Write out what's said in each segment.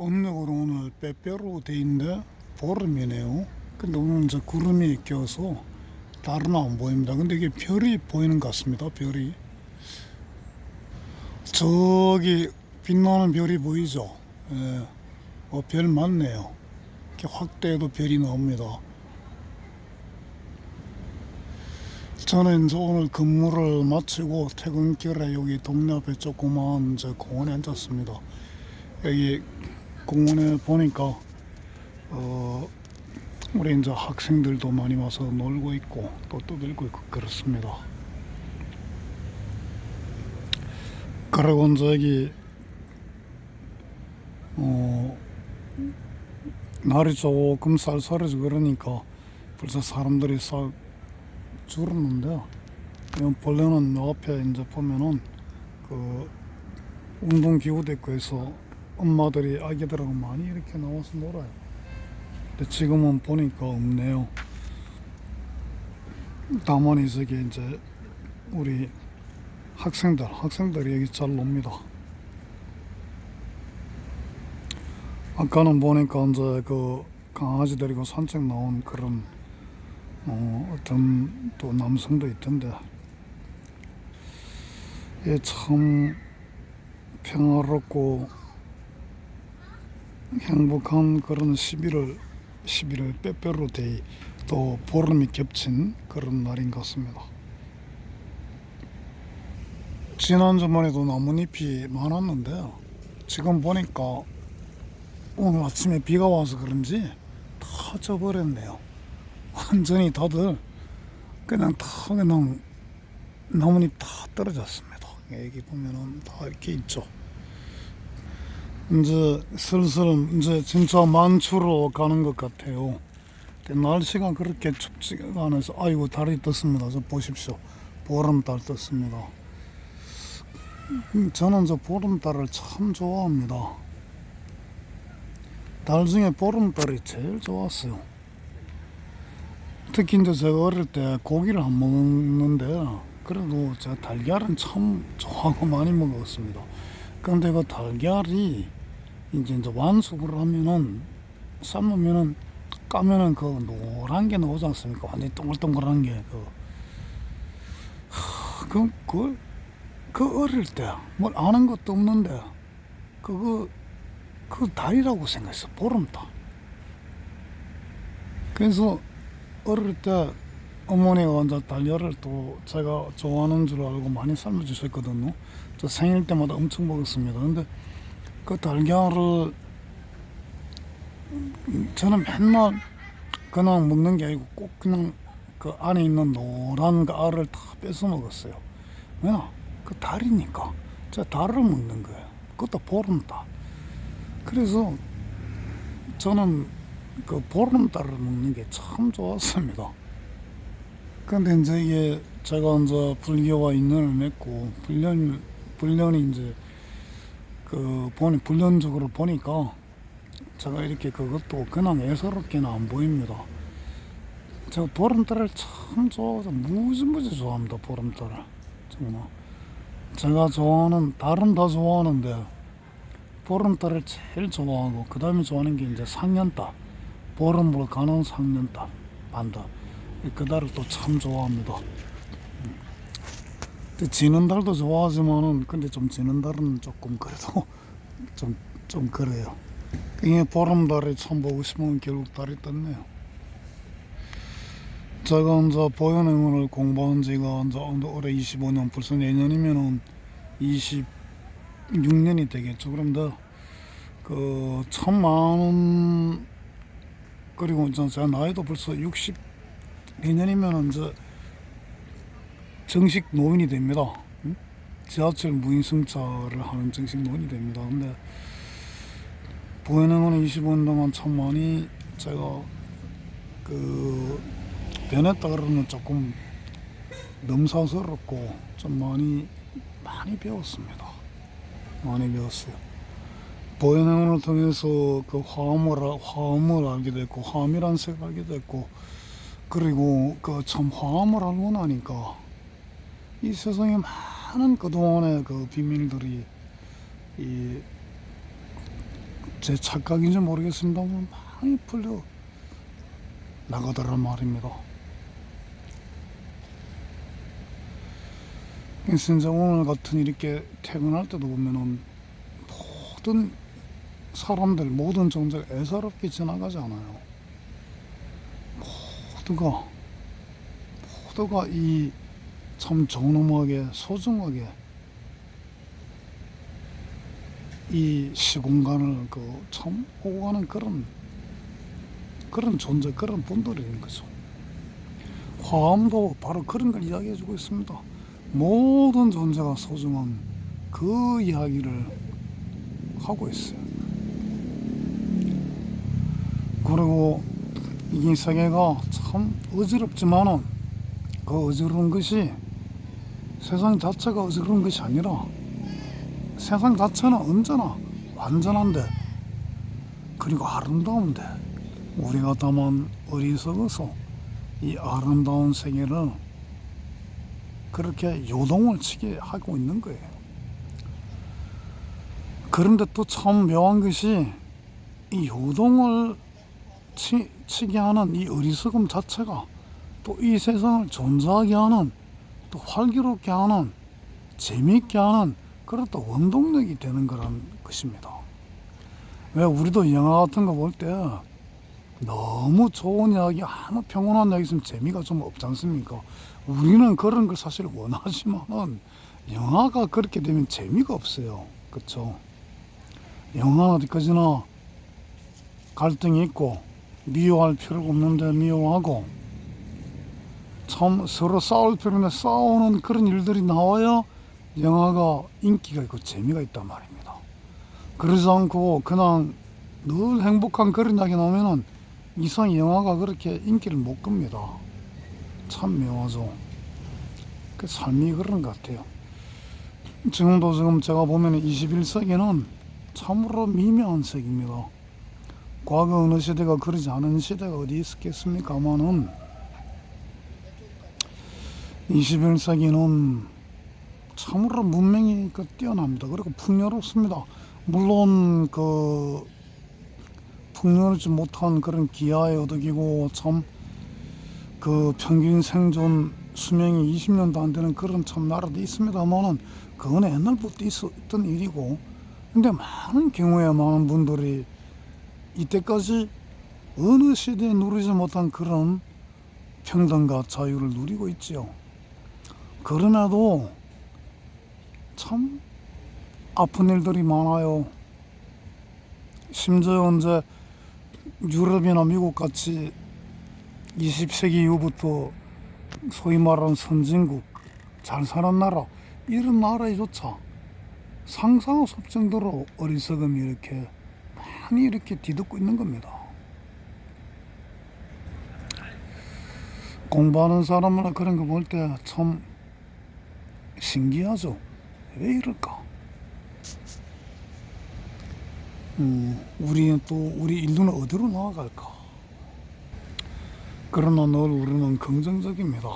음력으로 오늘 빼빼로 돼 있는데 보름이네요. 근데 오늘 이제 구름이 껴서 달은 안 보입니다. 근데 이게 별이 보이는 것 같습니다. 별이 저기 빛나는 별이 보이죠? 예. 어, 별 많네요. 이렇게 확대해도 별이 나옵니다. 저는 이제 오늘 근무를 마치고 퇴근길에 여기 동네 앞에 조그마한 이제 공원에 앉았습니다. 여기 공원에 보니까 어 우리 이제 학생들도 많이 와서 놀고 있고 또 떠들고 있고 그렇습니다. 이제 여기 어 날이 조금 쌀쌀해져 그러니까 벌써 사람들이 싹 줄었는데 이 벌레는 요 앞에 이제 보면은 그 운동 기구도 있고 해서 엄마들이 아기들하고 많이 이렇게 나와서 놀아요. 근데 지금은 보니까 없네요. 다만 저기 이제 우리 학생들, 학생들이 여기 잘 놉니다. 아까는 보니까 이제 그 강아지 데리고 산책 나온 그런 어, 어떤 또 남성도 있던데 예, 참 평화롭고 행복한 그런 11월 11월 빼빼로 데이 또 보름이 겹친 그런 날인 것 같습니다. 지난주만 해도 나뭇잎이 많았는데 지금 보니까 오늘 아침에 비가 와서 그런지 다 져버렸네요. 완전히 다들 그냥 다 그냥 나뭇잎 다 떨어졌습니다. 여기 보면은 다 이렇게 있죠. 이제 슬슬 이제 진짜 만추로 가는 것 같아요. 근데 날씨가 그렇게 춥지가 않아서 아이고 달이 떴습니다. 저 보십시오. 보름달 떴습니다. 음, 저는 저 보름달을 참 좋아합니다. 달 중에 보름달이 제일 좋았어요. 특히 이제 제가 어릴 때 고기를 안 먹는데 그래도 제가 달걀은 참 좋아하고 많이 먹었습니다. 그런데 그 달걀이 이제 이제 완숙을 하면은 삶으면은 까면은 그 노란 게 나오지 않습니까? 완전히 동글동글한 게 그. 하, 그, 그, 그 어릴 때 뭘 아는 것도 없는데 그거 그 달이라고 생각했어 보름달. 그래서 어릴 때 어머니가 이제 달걀을 또 제가 좋아하는 줄 알고 많이 삶아 주셨거든요. 저 생일 때마다 엄청 먹었습니다. 근데 그 달걀을 저는 맨날 그냥 먹는 게 아니고 꼭 그냥 그 안에 있는 노란 그 알을 다 뺏어 먹었어요. 왜냐? 그 달이니까. 저 달을 먹는 거예요. 그것도 보름달. 그래서 저는 그 보름달을 먹는 게 참 좋았습니다. 근데 이제 이게 제가 이제 불교와 인연을 맺고 불련 불련이 이제 그 보니 불련적으로 보니까 제가 이렇게 그것도 그냥 애서롭게는 안 보입니다. 제가 보름달을 참 좋아해서 무지무지 좋아합니다. 보름달을 정말 제가 좋아하는 달은 다 좋아하는데 보름달을 제일 좋아하고 그 다음에 좋아하는 게 이제 상년달 보름으로 가는 상년달 반달 그 달을 또 참 좋아합니다. 지는 달도 좋아하지만은 근데 좀 지는 달은 조금 그래도 좀 좀 그래요. 이게 보름달이 참 보고 싶으면 결국 달이 떴네요. 제가 이제 보현행을 공부한 지가 이제 올해 25년 벌써 내년이면은 26년이 되겠죠. 그런데 그 천만 원 그리고 이제 제 나이도 벌써 60 내년이면 이제 정식 노인이 됩니다. 응? 지하철 무인 승차를 하는 정식 노인이 됩니다. 근데 보현행은 25년 동안 참 많이 제가 그 변했다 그러면 조금 넘사스럽고 좀 많이 많이 배웠습니다. 많이 배웠어요. 보현행을 통해서 그 화음을 화음을 알게 됐고 화음이란 색을 알게 됐고 그리고 그 참 화음을 알고 나니까 이 세상에 많은 그동안의 그 비밀들이 이 제 착각인지 모르겠습니다만 많이 풀려 나가더란 말입니다. 이제 오늘 같은 이렇게 퇴근할 때도 보면은 모든 사람들 모든 종자가 애사롭게 지나가지 않아요. 모두가 모두가 이 참 존엄하게 소중하게 이 시공간을 그 참 오고 가는 그런 그런 존재 그런 분들인 거죠. 화엄도 바로 그런 걸 이야기해 주고 있습니다. 모든 존재가 소중한 그 이야기를 하고 있어요. 그리고 이 세계가 참 어지럽지만은 그 어지러운 것이 세상 자체가 어지러운 것이 아니라 세상 자체는 언제나 완전한데 그리고 아름다운데 우리가 다만 어리석어서 이 아름다운 세계를 그렇게 요동을 치게 하고 있는 거예요. 그런데 또 참 묘한 것이 이 요동을 치, 치게 하는 이 어리석음 자체가 또 이 세상을 존재하게 하는 또 활기롭게 하는 재미있게 하는 그런 또 원동력이 되는 거란 것입니다. 왜 우리도 영화 같은 거 볼 때 너무 좋은 이야기, 아무 평온한 이야기 있으면 재미가 좀 없지 않습니까? 우리는 그런 걸 사실 원하지만은 영화가 그렇게 되면 재미가 없어요. 그쵸? 영화는 어디까지나 갈등이 있고 미워할 필요가 없는데 미워하고 참 서로 싸울 필요는 싸우는 그런 일들이 나와야 영화가 인기가 있고 재미가 있단 말입니다. 그러지 않고 그냥 늘 행복한 그런 이야기 나오면은 이상 영화가 그렇게 인기를 못 끕니다. 참 묘하죠. 그 삶이 그런 것 같아요. 지금도 지금 제가 보면 21세기는 참으로 미묘한 세기입니다. 과거 어느 시대가 그러지 않은 시대가 어디 있었겠습니까마는 21세기는 참으로 문명이 그 뛰어납니다. 그리고 풍요롭습니다. 물론 그 풍요롭지 못한 그런 기아에 얻어기고 참 그 평균 생존 수명이 20년도 안 되는 그런 참 나라도 있습니다만은 그건 옛날부터 있었던 일이고 근데 많은 경우에 많은 분들이 이때까지 어느 시대에 누리지 못한 그런 평등과 자유를 누리고 있지요. 그럼에도 참 아픈 일들이 많아요. 심지어 이제 유럽이나 미국 같이 20세기 이후부터 소위 말하는 선진국, 잘 사는 나라, 이런 나라에조차 상상할 수 없을 정도로 어리석음이 이렇게 많이 이렇게 뒤덮고 있는 겁니다. 공부하는 사람이나 그런 거 볼 때 참 신기하죠. 왜 이럴까? 음, 우리는 또 우리 인류는 어디로 나아갈까? 그러나 늘 우리는 긍정적입니다.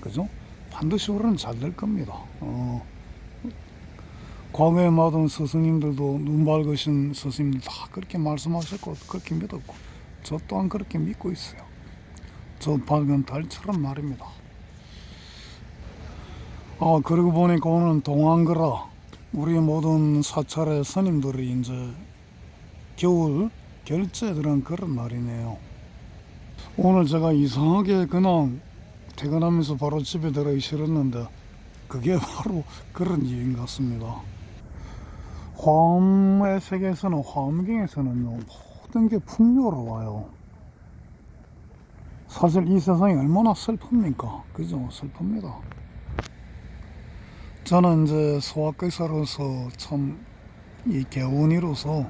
그죠? 반드시 우리는 잘 될 겁니다. 어, 과거에 마던 스승님들도 눈 밝으신 스승님들 다 그렇게 말씀하셨고 그렇게 믿었고 저 또한 그렇게 믿고 있어요. 저 밝은 달처럼 말입니다. 아 그러고 보니까 오늘 동안거라 우리 모든 사찰의 스님들이 이제 겨울 결제 들은 그런 날이네요. 오늘 제가 이상하게 그냥 퇴근하면서 바로 집에 들어가기 싫었는데 그게 바로 그런 이유인 것 같습니다. 화엄의 세계에서는 화엄경에서는요 모든 게 풍요로워요. 사실 이 세상이 얼마나 슬픕니까? 그죠? 슬픕니다. 저는 이제 소아과의사로서 참 이 개운이로서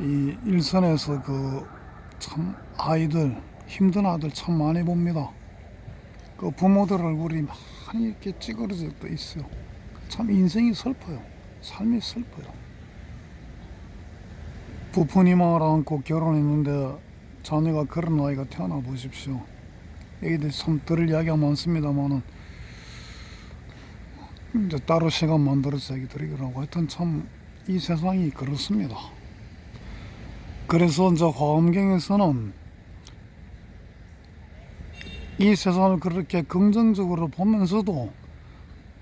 이 일선에서 그 참 아이들 힘든 아들 참 많이 봅니다. 그 부모들 얼굴이 많이 이렇게 찌그러져 있어요. 참 인생이 슬퍼요. 삶이 슬퍼요. 부모님을 안고 결혼했는데 자녀가 그런 아이가 태어나 보십시오. 애기들 참 들을 이야기가 많습니다만은 이제 따로 시간 만들어서 얘기 드리더라고 하여튼 참 이 세상이 그렇습니다. 그래서 이제 화엄경에서는 이 세상을 그렇게 긍정적으로 보면서도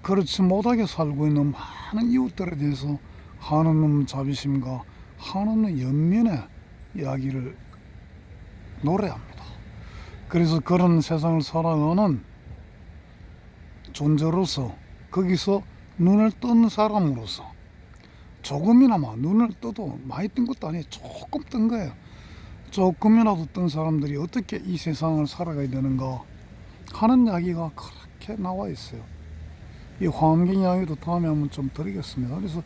그렇지 못하게 살고 있는 많은 이웃들에 대해서 하나님 자비심과 하나님 연민의 이야기를 노래합니다. 그래서 그런 세상을 살아가는 존재로서 거기서 눈을 뜬 사람으로서 조금이나마 눈을 떠도 많이 뜬 것도 아니에요. 조금 뜬 거예요. 조금이라도 뜬 사람들이 어떻게 이 세상을 살아가야 되는가 하는 이야기가 그렇게 나와 있어요. 이 화엄경 이야기도 다음에 한번 좀 드리겠습니다. 그래서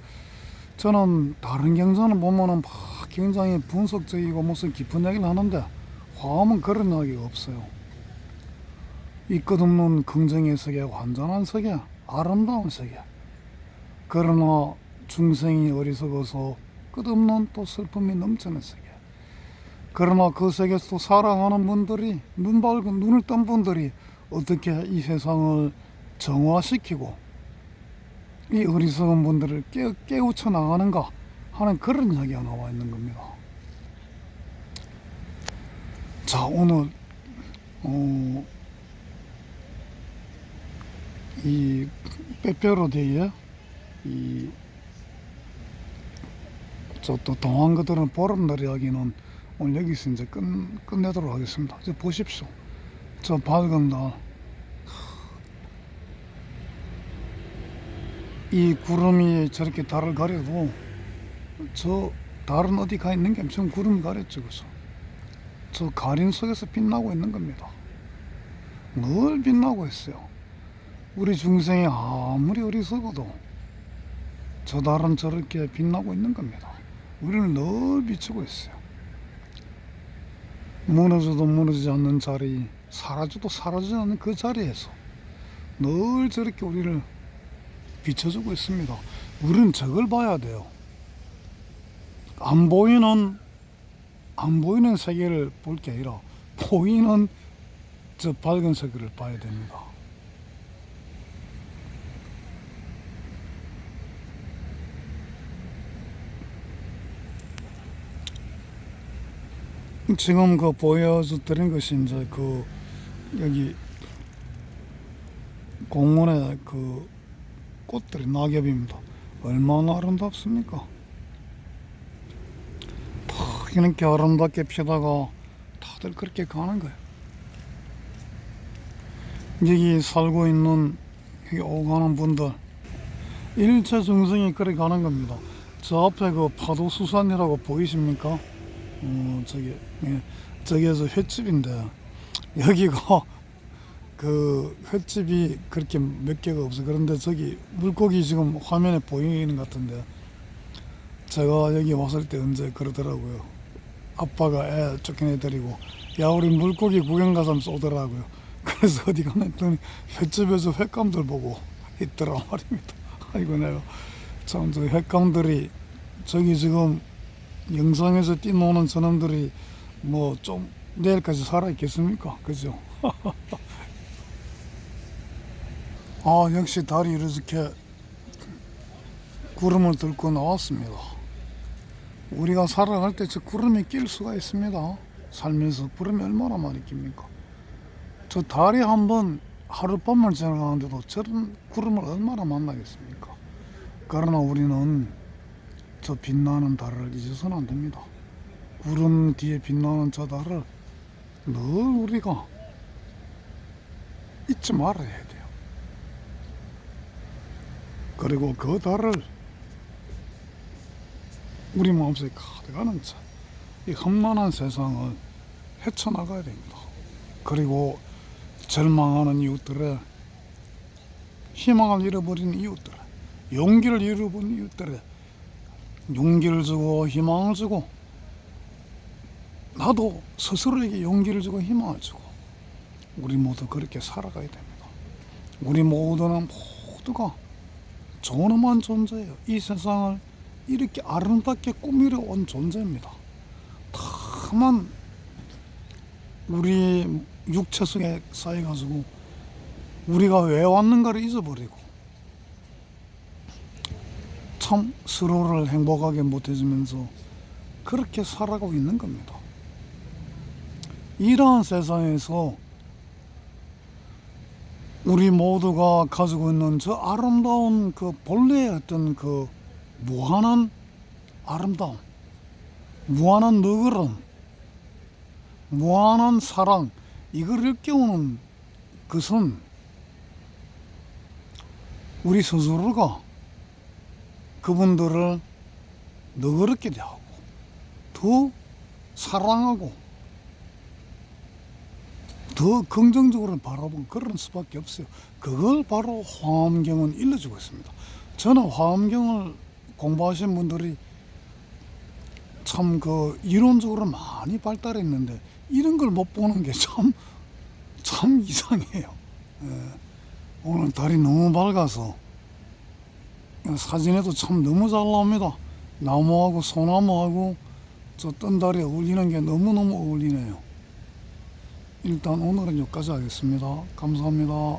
저는 다른 경전을 보면은 막 굉장히 분석적이고 무슨 깊은 얘기를 하는데 화엄은 그런 이야기가 없어요. 이 끝없는 긍정의 세계, 완전한 세계, 아름다운 세계. 그러나 중생이 어리석어서 끝없는 또 슬픔이 넘치는 세계. 그러나 그 세계에서 또 살아가는 분들이 눈 밝은 눈을 뜬 분들이 어떻게 이 세상을 정화시키고 이 어리석은 분들을 깨, 깨우쳐 나가는가 하는 그런 이야기가 나와 있는 겁니다. 자 오늘 어, 이 빼빼로데이에 이저 또 동안 그들은 보름날 이야기는 오늘 여기서 이제 끝, 끝내도록 하겠습니다. 이제 보십시오. 저 밝은 날. 이 구름이 저렇게 달을 가려도 저 달은 어디 가 있는 게 엄청 구름이 가렸죠. 그래서 저 가린 속에서 빛나고 있는 겁니다. 늘 빛나고 있어요. 우리 중생이 아무리 어리석어도 저 달은 저렇게 빛나고 있는 겁니다. 우리는 늘 비추고 있어요. 무너져도 무너지지 않는 자리, 사라져도 사라지지 않는 그 자리에서 늘 저렇게 우리를 비춰주고 있습니다. 우리는 저걸 봐야 돼요. 안 보이는 안 보이는 세계를 볼 게 아니라 보이는 저 밝은 세계를 봐야 됩니다. 지금 그 보여드린 것이 이제 그 여기 공원의 그 꽃들이 낙엽입니다. 얼마나 아름답습니까? 탁 이렇게 아름답게 피다가 다들 그렇게 가는 거예요. 여기 살고 있는 여기 오가는 분들 일체 중생이 그래 가는 겁니다. 저 앞에 그 파도 수산이라고 보이십니까? 어, 저기, 예, 저기에서 횟집인데, 여기가 그 횟집이 그렇게 몇 개가 없어. 그런데 저기 물고기 지금 화면에 보이는 것 같은데, 제가 여기 왔을 때 언제 그러더라고요. 아빠가 애 쫓겨내드리고, 야, 우리 물고기 구경 가서 쏘더라고요. 그래서 어디 가나 했더니 횟집에서 횟감들 보고 있더라 말입니다. 아이고, 내가 참, 저 횟감들이 저기 지금 영상에서 뛰노는 저놈들이 뭐 좀 내일까지 살아 있겠습니까? 그죠? 아 역시 달이 이렇게 구름을 들고 나왔습니다. 우리가 살아갈 때 저 구름이 낄 수가 있습니다. 살면서 구름이 얼마나 많이 낍니까? 저 달이 한번 하룻밤을 지나가는데도 저런 구름을 얼마나 만나겠습니까? 그러나 우리는 저 빛나는 달을 잊어서는 안 됩니다. 구름 뒤에 빛나는 저 달을 늘 우리가 잊지 말아야 돼요. 그리고 그 달을 우리 마음속에 가득하는 자, 이 험난한 세상을 헤쳐나가야 됩니다. 그리고 절망하는 이웃들의 희망을 잃어버린 이웃들의 용기를 잃어버린 이웃들의 용기를 주고 희망을 주고 나도 스스로에게 용기를 주고 희망을 주고 우리 모두 그렇게 살아가야 됩니다. 우리 모두는 모두가 존엄한 존재예요. 이 세상을 이렇게 아름답게 꾸미려 온 존재입니다. 다만 우리 육체 속에 쌓여가지고 우리가 왜 왔는가를 잊어버리고 참 서로를 행복하게 못해주면서 그렇게 살아가고 있는 겁니다. 이러한 세상에서 우리 모두가 가지고 있는 저 아름다운 그 본래의 어떤 그 무한한 아름다움, 무한한 너그럼, 무한한 사랑, 이걸 일깨우는 것은 우리 스스로가 그분들을 너그럽게 대하고 더 사랑하고 더 긍정적으로 바라본 그런 수밖에 없어요. 그걸 바로 화엄경은 일러주고 있습니다. 저는 화엄경을 공부하신 분들이 참 그 이론적으로 많이 발달했는데 이런 걸 못 보는 게 참 참 이상해요. 예. 오늘 달이 너무 밝아서 사진에도 참 너무 잘 나옵니다. 나무하고 소나무하고 저뜬 달이 어울리는 게 너무너무 어울리네요. 일단 오늘은 여기까지 하겠습니다. 감사합니다.